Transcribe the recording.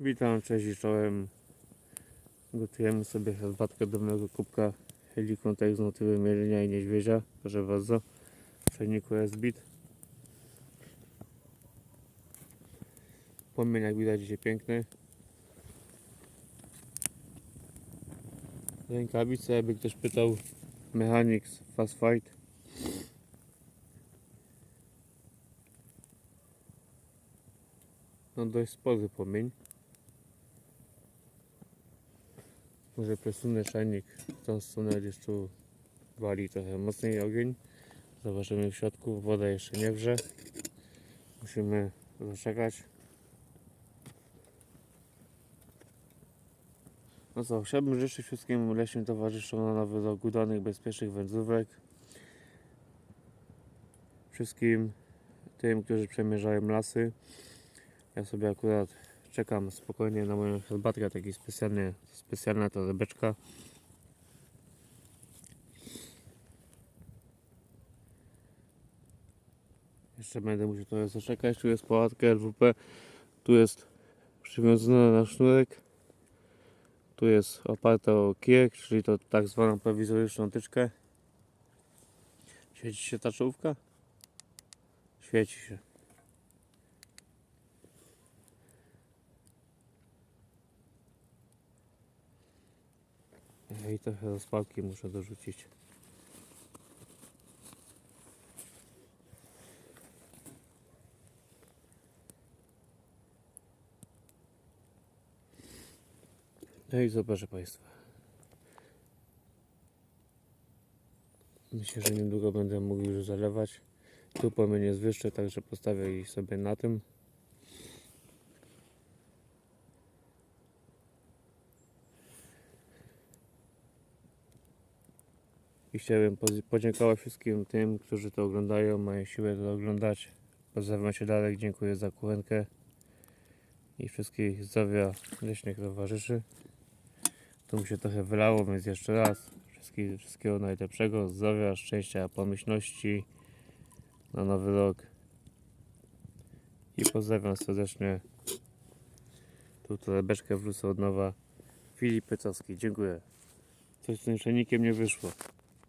Witam, cześć i czołem. Gotujemy sobie herbatkę do mojego kubka helikontek z motywem jelenia i niedźwiedzia. Proszę bardzo. W czajniku jest bit. Płomień jak widać idzie piękny. Rękawice, jakby ktoś pytał. Mechanics Fast Fight. No dość spory płomień. Może przesunę czajnik w tą stronę, gdzieś tu wali trochę mocniej ogień. Zobaczymy w środku, woda jeszcze nie wrze. Musimy zaczekać. No co, chciałbym życzyć wszystkim leśnym towarzyszom na nowy rok udanych, bezpiecznych wędrówek. Wszystkim tym, którzy przemierzają lasy. Ja sobie akurat czekam spokojnie na moją herbatkę, taki specjalny, specjalna torebeczka. Jeszcze będę musiał trochę zaczekać. Tu jest pałatka LWP. Tu jest przywiązana na sznurek. Tu jest oparta o kijek, czyli to tak zwaną prowizoryczną tyczkę. Świeci się ta czołówka? Świeci się. I trochę rozpałki muszę dorzucić. No i zobaczę Państwa. Myślę, że niedługo będę mógł już zalewać. Tu płomień jest wyższy, także postawię ich sobie na tym. I chciałbym podziękować wszystkim tym, którzy to oglądają, mają siłę to oglądać. Pozdrawiam się Darek, dziękuję za kuchenkę i wszystkich zdrowia leśnych towarzyszy. Tu mi się trochę wylało, więc jeszcze raz wszystkich, wszystkiego najlepszego, zdrowia, szczęścia, pomyślności na nowy rok. I pozdrawiam serdecznie. Tu torebeczkę wrócę od nowa. Filip Pycowski, dziękuję. Coś z tym czajnikiem nie wyszło.